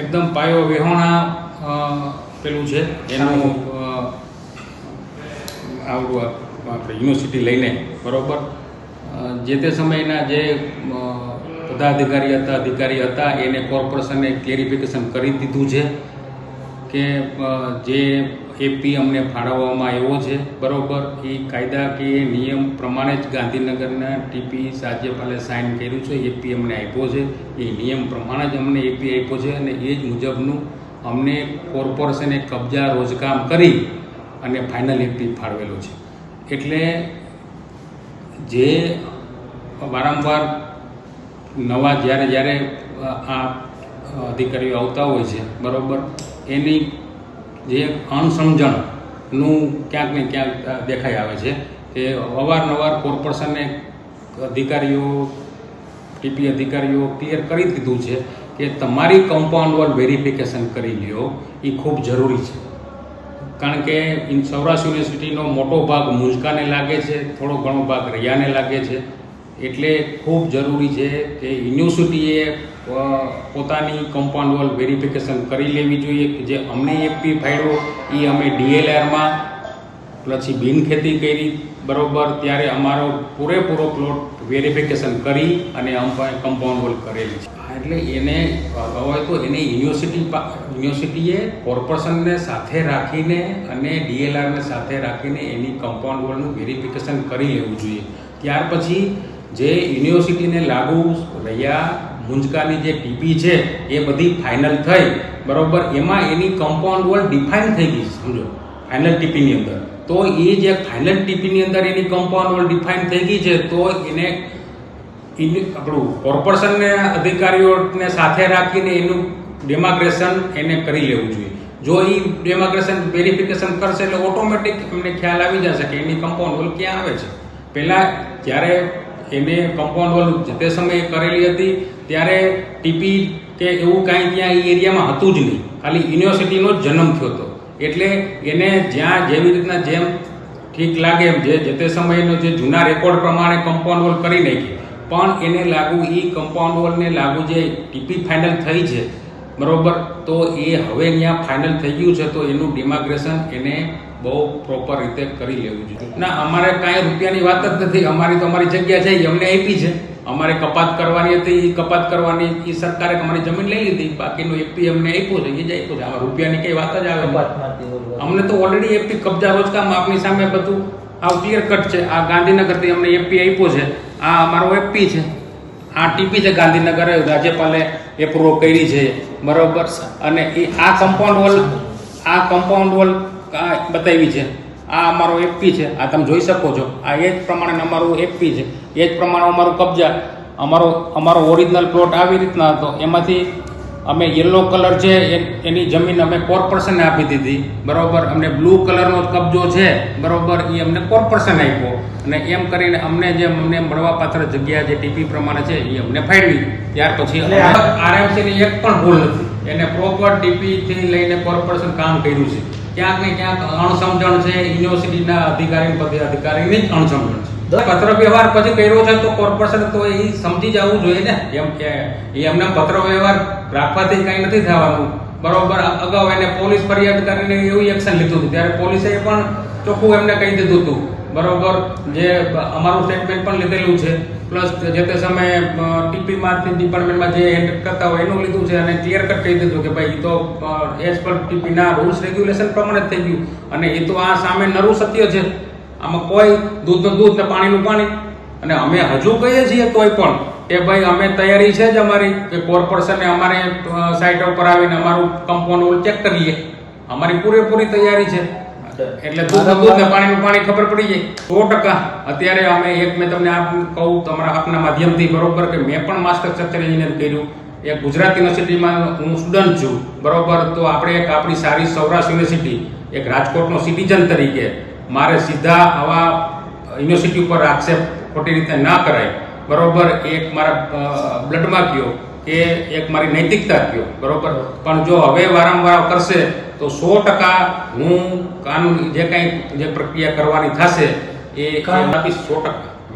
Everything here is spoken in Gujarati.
એકદમ પાયો વિહોણા પેલું છે. એનું આવડું આપણે યુનિવર્સિટી લઈને બરાબર. જે તે સમયના જે પદાધિકારી હતા અધિકારી હતા એને કોર્પોરેશને ક્લેરિફિકેશન કરી દીધું છે. કે જે એપી અમને ફાળવવામાં આવ્યો છે, બરાબર, એ કાયદાકીય નિયમ પ્રમાણે જ ગાંધીનગરના ટીપી રાજ્યપાલે સાઇન કર્યું છે એપી અમને આપ્યો છે. એ નિયમ પ્રમાણે જ અમને એપી આપ્યો છે અને એ જ મુજબનું અમને કોર્પોરેશને કબજા રોજકામ કરી અને ફાઇનલ એપી ફાળવેલો છે. એટલે જે વારંવાર નવા, જ્યારે જ્યારે આ અધિકારીઓ આવતા હોય છે, બરાબર? એની જે અણસમજણનું ક્યાંક ને ક્યાંક દેખાઈ આવે છે કે અવારનવાર કોર્પોરેશને અધિકારીઓ ટીપી અધિકારીઓ ક્લિયર કરી દીધું છે કે તમારી કમ્પાઉન્ડ વોલ વેરિફિકેશન કરી લ્યો એ ખૂબ જરૂરી છે. કારણ કે ઇન સૌરાષ્ટ્ર યુનિવર્સિટીનો મોટો ભાગ મુંજકાને લાગે છે, થોડો ઘણો ભાગ રૈયાને લાગે છે. એટલે ખૂબ જરૂરી છે કે યુનિવર્સિટીએ પોતાની કમ્પાઉન્ડ વોલ વેરિફિકેશન કરી લેવી જોઈએ કે જે અમને એપી ફાળ્યો એ અમે ડીએલઆરમાં પછી બિનખેતી કરી, બરોબર, ત્યારે અમારો પૂરેપૂરો પ્લોટ વેરિફિકેશન કરી અને કમ્પાઉન્ડ વોલ કરેલી છે. એટલે એને હોય તો એને યુનિવર્સિટી યુનિવર્સિટીએ કોર્પોરેશનને સાથે રાખીને અને ડીએલઆરને સાથે રાખીને એની કમ્પાઉન્ડ વોલનું વેરિફિકેશન કરી લેવું જોઈએ. ત્યાર પછી જે યુનિવર્સિટીને લાગુ રહ્યા મુંજકાની જે ટીપી છે, એ બધી ફાઇનલ થઈ. બરાબર? એમાં એની કમ્પાઉન્ડ વોલ ડિફાઇન થઈ ગઈ સમજો? ફાઇનલ ટીપીની અંદર. તો એ જે ફાઇનલ ટીપીની અંદર એની કમ્પાઉન્ડ વોલ ડિફાઇન થઈ ગઈ છે, તો એને આપણું કોર્પોરેશનને અધિકારીઓને સાથે રાખીને એનું ડેમાગ્રેશન એને કરી લેવું જોઈએ. જો એ ડેમાગ્રેશન વેરિફિકેશન કરશે એટલે ઓટોમેટિક એમને ખ્યાલ આવી જશે કે એની કમ્પાઉન્ડ વોલ ક્યાં આવે છે. પહેલાં જ્યારે એને કમ્પાઉન્ડ વોલ જે તે સમયે કરેલી હતી, ત્યારે ટીપી કે એવું કાંઈ ત્યાં એ એરિયામાં હતું જ નહીં. ખાલી યુનિવર્સિટીનો જન્મ થયો હતો. એટલે એને જ્યાં જેવી રીતના જેમ ઠીક લાગે એમ જે જે તે સમયનો જે જૂના રેકોર્ડ પ્રમાણે કમ્પાઉન્ડ વોલ કરી નાખી. પણ એને લાગુ એ કમ્પાઉન્ડ વોલને લાગુ જે ટીપી ફાઇનલ થઈ છે, બરાબર, તો એ હવે ત્યાં ફાઇનલ થઈ ગયું છે, તો એનું ડિમાગ્રેશન એને બહુ પ્રોપર રીતે કરી લેવું જોઈએ ના અમારે કાંઈ રૂપિયાની વાત જ નથી. અમારી તો અમારી જગ્યા છે એ અમને આપી છે. અમારે કપાત કરવાની હતી એ કપાત કરવાની એ સરકારે અમારી જમીન લઈ લીધી. બાકીનું એપી અમને આપ્યું છે એ જ આપ્યું છે. આમાં રૂપિયાની કઈ વાત જ આવે. અમને તો ઓલરેડી એપી કબજા રોજકામ આપની સામે બધું આ ક્લિયર કટ છે. આ ગાંધીનગરથી અમને એપી આપ્યો છે. આ અમારો એપી છે. આ ટીપી છે ગાંધીનગર રાજ્યપાલે એપ્રુવ કરી છે. બરોબર? અને એ આ કમ્પાઉન્ડ વોલ આ કમ્પાઉન્ડ વોલ આ બતાવી છે. આ અમારો એપી છે. આ તમે જોઈ શકો છો. આ એ જ પ્રમાણે અમારું એપી છે. એ જ પ્રમાણે અમારું કબજા. અમારો અમારો ઓરિજિનલ પ્લોટ આવી રીતના હતો. એમાંથી અમે યલો કલર છે એની જમીન અમે કોર્પોરેશનને આપી દીધી. બરોબર? અમને બ્લુ કલરનો કબજો છે. બરોબર? એ અમને કોર્પોરેશન આપ્યો. અને એમ કરીને અમને જે અમને મળવાપાત્ર જગ્યા જે ટીપી પ્રમાણે છે એ અમને ફાળવી ત્યાર પછી આરએમસીની એક પણ ભૂલ નથી. એને પ્રોપર ટીપીથી લઈને કોર્પોરેશન કામ કર્યું છે. ક્યાંક ને ક્યાંક અણસમજણ છે, યુનિવર્સિટીના અધિકારી પદે અધિકારીની જ અણસમજણ છે. પત્ર વ્યવહાર પછી કર્યો છે તો કોર્પોરેશન તો એ સમજી જવું જોઈએ ને. એમ કે એમને પત્ર વ્યવહાર રાખવાથી કંઈ નથી થવાનું. બરોબર, અગાઉ એને પોલીસ ફરિયાદ કરીને એવું એક્શન લીધું હતું. ત્યારે પોલીસે પણ ચોખ્ખું એમને કહી દીધું હતું. બરોબર, જે અમારું સ્ટેટમેન્ટ પણ લીધેલું છે. પ્લસ જે તે સમયે ટીપી માંથી ડિપાર્ટમેન્ટમાં જે હેન્ડલ કરતા હોય એનું લીધું છે અને ક્લિયર કટ કહી દીધું કે ભાઈ એ તો એઝ પર ટીપીના રૂલ્સ રેગ્યુલેશન પ્રમાણે થઈ ગયું. અને એ તો આ સામે નરું સત્ય છે. આમાં કોઈ દૂધનું દૂધ ને પાણીનું પાણી. અને અમે હજુ કહીએ છીએ તોય પણ કે ભાઈ અમે તૈયારી છે જ અમારી કે કોર્પોરેશનને અમારે સાઇટ ઉપર આવીને અમારું કમ્પાઉન્ડ ચેક કરીએ. અમારી પૂરેપૂરી તૈયારી છે. એટલે દૂધ દૂધ ને પાણીનું પાણી ખબર પડી જાય. સો ટકા અત્યારે અમે એક મેં તમને આપ કહું, તમારા આપના માધ્યમથી બરોબર કે મેં પણ માસ્ટર સ્ટ્રક્ચર એન્જિનિયર કર્યું. એક ગુજરાત યુનિવર્સિટીમાં હું સ્ટુડન્ટ છું. બરોબર, તો આપણે એક આપણી સારી સૌરાષ્ટ્ર યુનિવર્સિટી, એક રાજકોટનો સિટીઝન તરીકે, મારે સીધા આવા યુનિવર્સિટી ઉપર આક્ષેપ ખોટી રીતે ના કરાય. બરોબર, એક મારા બ્લડમાં ગયો. કે એક મારી નૈતિકતા થયો બરોબર? પણ જો હવે વારંવાર કરશે તો સો ટકા હું કાનૂન જે કાંઈ જે પ્રક્રિયા કરવાની થશે એ એ આપીશ સો ટકા.